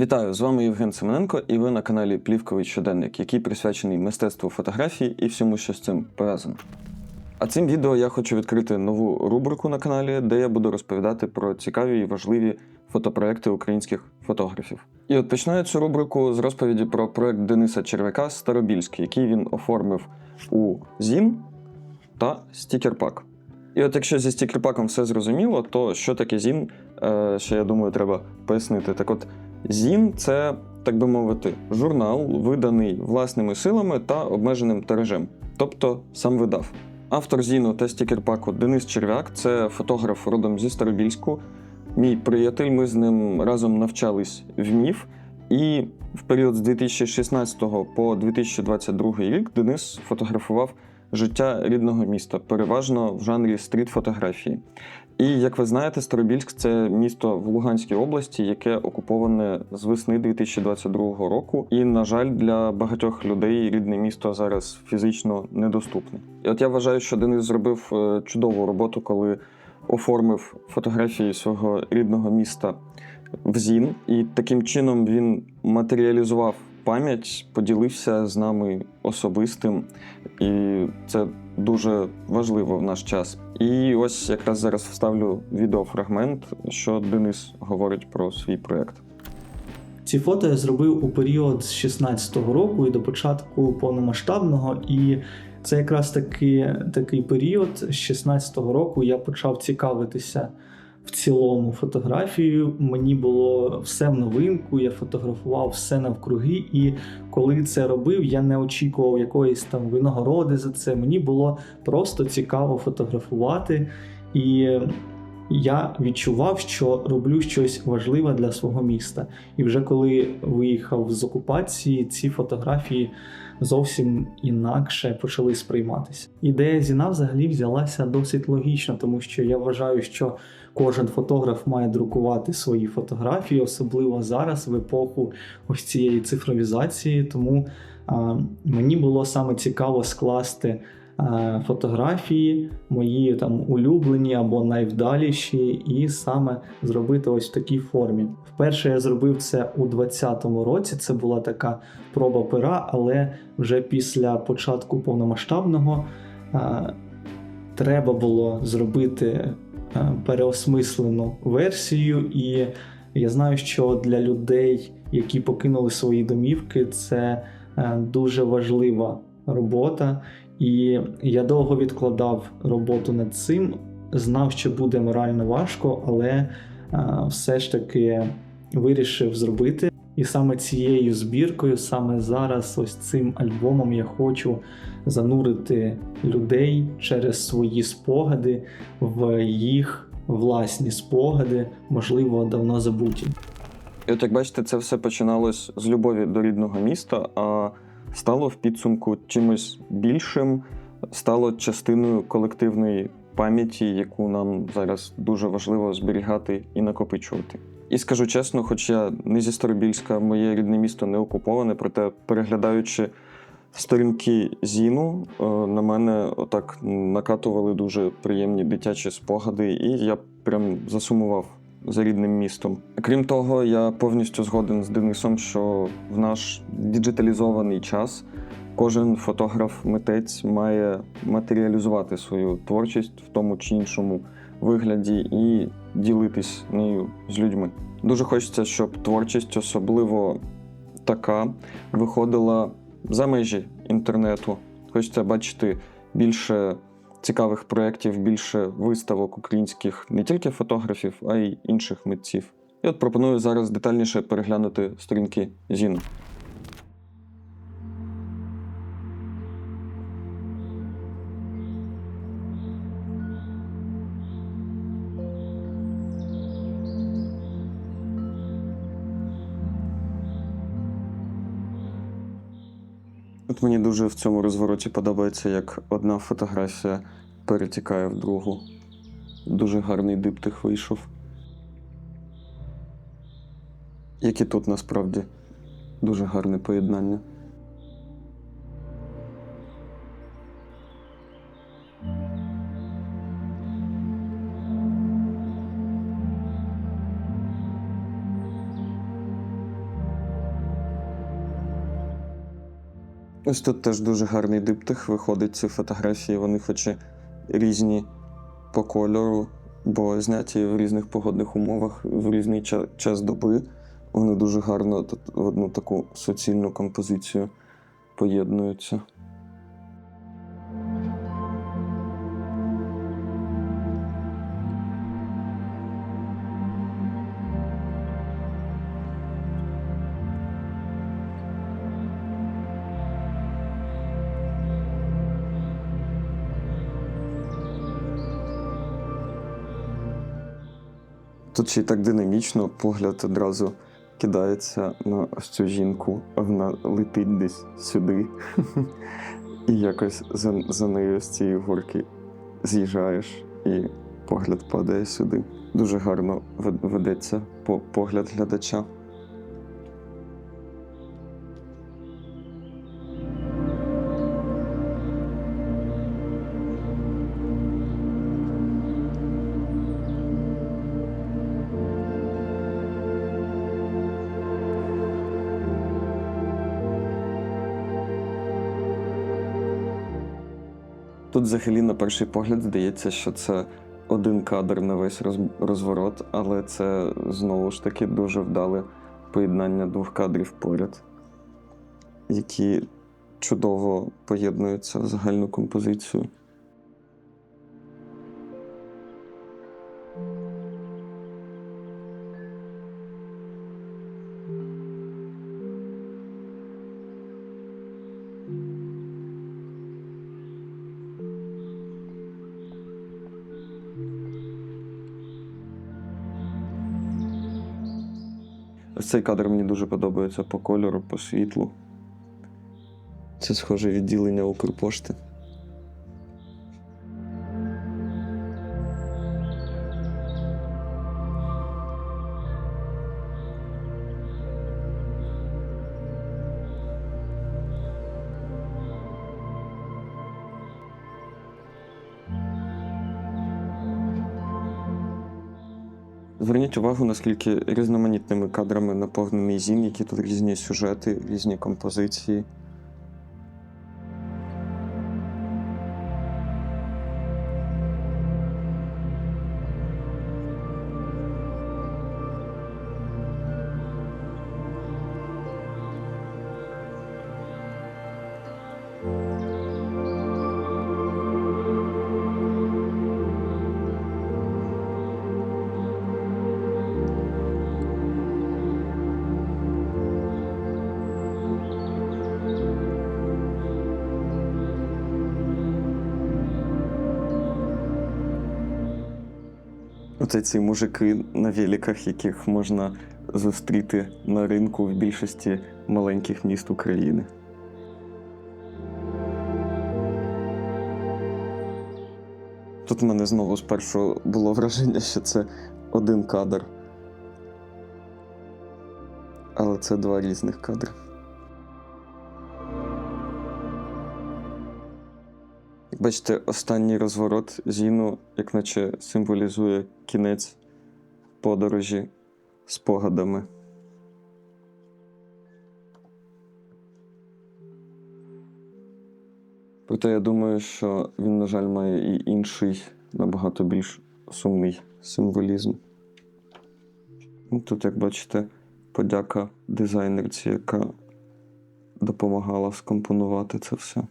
Вітаю, з вами Євген Семененко, і ви на каналі Плівковий щоденник, який присвячений мистецтву фотографії і всьому, що з цим пов'язано. А цим відео я хочу відкрити нову рубрику на каналі, де я буду розповідати про цікаві і важливі фотопроекти українських фотографів. І от почну я цю рубрику з розповіді про проект Дениса Червяка Старобільський, який він оформив у ЗІН та стікерпак. І от якщо зі стікерпаком все зрозуміло, то що таке ЗІН, е, ще я думаю, треба пояснити. Так от, ЗІН це, так би мовити, журнал, виданий власними силами та обмеженим тиражем, тобто сам видав. Автор ЗІНу та стікерпаку Денис Червяк це фотограф родом зі Старобільську. Мій приятель, ми з ним разом навчались в МІФ. І в період з 2016 по 2022 рік Денис фотографував життя рідного міста, переважно в жанрі стріт-фотографії. І як ви знаєте, Старобільськ це місто в Луганській області, яке окуповане з весни 2022 року. І, на жаль, для багатьох людей рідне місто зараз фізично недоступне. І от я вважаю, що Денис зробив е, чудову роботу, коли оформив фотографії свого рідного міста в ЗІН, і таким чином він матеріалізував пам'ять, поділився з нами особистим, і це дуже важливо в наш час. І ось якраз зараз вставлю відеофрагмент, що Денис говорить про свій проєкт. Ці фото я зробив у період з 16-го року і до початку повномасштабного. І це якраз таки такий період з 16-го року я почав цікавитися в цілому фотографією. Мені було все в новинку, я фотографував все навкруги. І коли це робив, я не очікував якоїсь там винагороди за це. Мені було просто цікаво фотографувати. І я відчував, що роблю щось важливе для свого міста. І вже коли виїхав з окупації, ці фотографії зовсім інакше почали сприйматися. Ідея зіна взагалі взялася досить логічно, тому що я вважаю, що кожен фотограф має друкувати свої фотографії, особливо зараз, в епоху ось цієї цифровізації. Тому а, мені було саме цікаво скласти фотографії, мої там улюблені або найвдаліші, і саме зробити ось в такій формі. Вперше я зробив це у 2020 році. Це була така проба пера, але вже після початку повномасштабного е, треба було зробити е, переосмислену версію, і я знаю, що для людей, які покинули свої домівки, це е, дуже важлива робота. І я довго відкладав роботу над цим, знав, що буде морально важко, але е, все ж таки вирішив зробити. І саме цією збіркою, саме зараз, ось цим альбомом, я хочу занурити людей через свої спогади в їх власні спогади, можливо, давно забуті. І от як бачите, це все починалось з любові до рідного міста, а стало в підсумку чимось більшим, стало частиною колективної пам'яті, яку нам зараз дуже важливо зберігати і накопичувати. І скажу чесно, хоч я не зі Старобільська, моє рідне місто не окуповане, проте переглядаючи сторінки Зіну, е, на мене отак накатували дуже приємні дитячі спогади, і я прям засумував за рідним містом. Крім того, я повністю згоден з Денисом, що в наш діджиталізований час кожен фотограф-митець має матеріалізувати свою творчість в тому чи іншому вигляді і ділитись нею з людьми. Дуже хочеться, щоб творчість, особливо така, виходила за межі інтернету. Хочеться бачити більше цікавих проєктів, більше виставок українських не тільки фотографів, а й інших митців. І от пропоную зараз детальніше переглянути сторінки Зіну. От мені дуже в цьому розвороті подобається, як одна фотографія перетікає в другу. Дуже гарний диптих вийшов. Як і тут насправді дуже гарне поєднання. Ось тут теж дуже гарний диптих виходить ці фотографії. Вони хоч і різні по кольору, бо зняті в різних погодних умовах, в різний ча- час доби. Вони дуже гарно в одну таку суцільну композицію поєднуються. Тут ще й так динамічно погляд одразу кидається на ось цю жінку, вона летить десь сюди. І якось за, за нею з цієї горки з'їжджаєш, і погляд падає сюди. Дуже гарно вед- ведеться по погляд глядача. Тут взагалі на перший погляд здається, що це один кадр на весь розворот, але це знову ж таки дуже вдале поєднання двох кадрів поряд, які чудово поєднуються в загальну композицію. Цей кадр мені дуже подобається по кольору, по світлу. Це схоже відділення Укрпошти. Зверніть увагу, наскільки різноманітними кадрами наповнений зін, які тут різні сюжети, різні композиції. Оце ці мужики на великах, яких можна зустріти на ринку в більшості маленьких міст України. Тут в мене знову спершу було враження, що це один кадр. Але це два різних кадри. Бачите, останній розворот зіну, як наче символізує кінець подорожі спогадами. Проте я думаю, що він, на жаль, має і інший, набагато більш сумний символізм. Ну, Тут, як бачите, подяка дизайнерці, яка допомагала скомпонувати це все.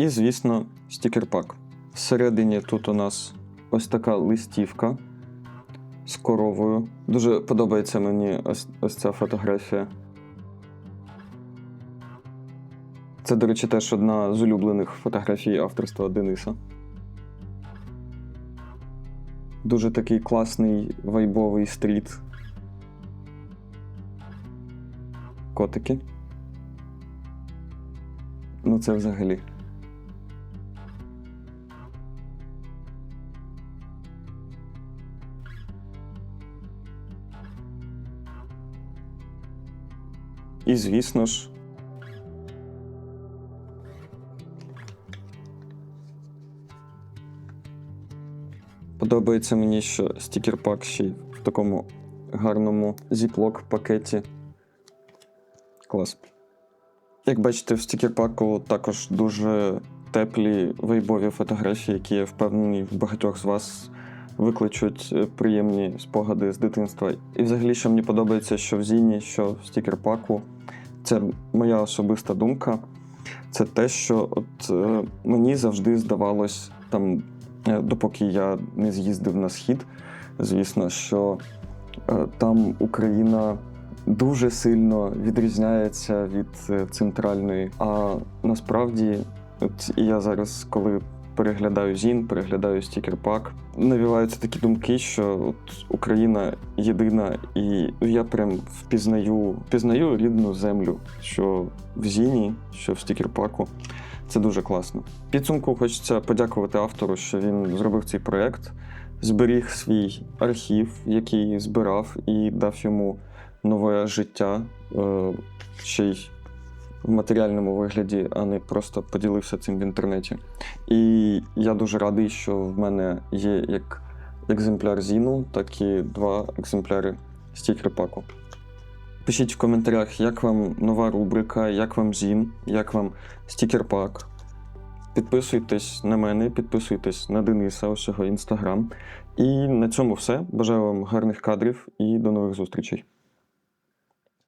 І, звісно, стікер-пак. Всередині тут у нас ось така листівка з коровою. Дуже подобається мені ось, ось ця фотографія. Це, до речі, теж одна з улюблених фотографій авторства Дениса. Дуже такий класний вайбовий стріт. Котики. Ну, це взагалі. І, звісно ж, Подобається мені, що стікер-пак ще й в такому гарному зіплок пакеті. Клас. Як бачите, в стікер-паку також дуже теплі вейбові фотографії, які я впевнений в багатьох з вас викличуть е, приємні спогади з дитинства. І взагалі, що мені подобається, що в Зіні, що в стікер-паку, це моя особиста думка. Це те, що от е, мені завжди здавалось, там, е, допоки я не з'їздив на схід, звісно, що там Україна дуже сильно відрізняється від центральної. А насправді, от я зараз, коли переглядаю зін, переглядаю стікер-пак, навіваються такі думки, що от Україна єдина, і я прям впізнаю, впізнаю рідну землю, що в зіні, що в стікер-паку. Це дуже класно. Підсумку хочеться подякувати автору, що він зробив цей проект, зберіг свій архів, який збирав, і дав йому нове життя е, ще й в матеріальному вигляді, а не просто поділився цим в інтернеті. І я дуже радий, що в мене є як екземпляр Зіну, так і два екземпляри стікер-паку. Пишіть в коментарях, як вам нова рубрика, як вам Зін, як вам стікер-пак. Підписуйтесь на мене, підписуйтесь на Дениса, ось його інстаграм. І на цьому все. Бажаю вам гарних кадрів і до нових зустрічей.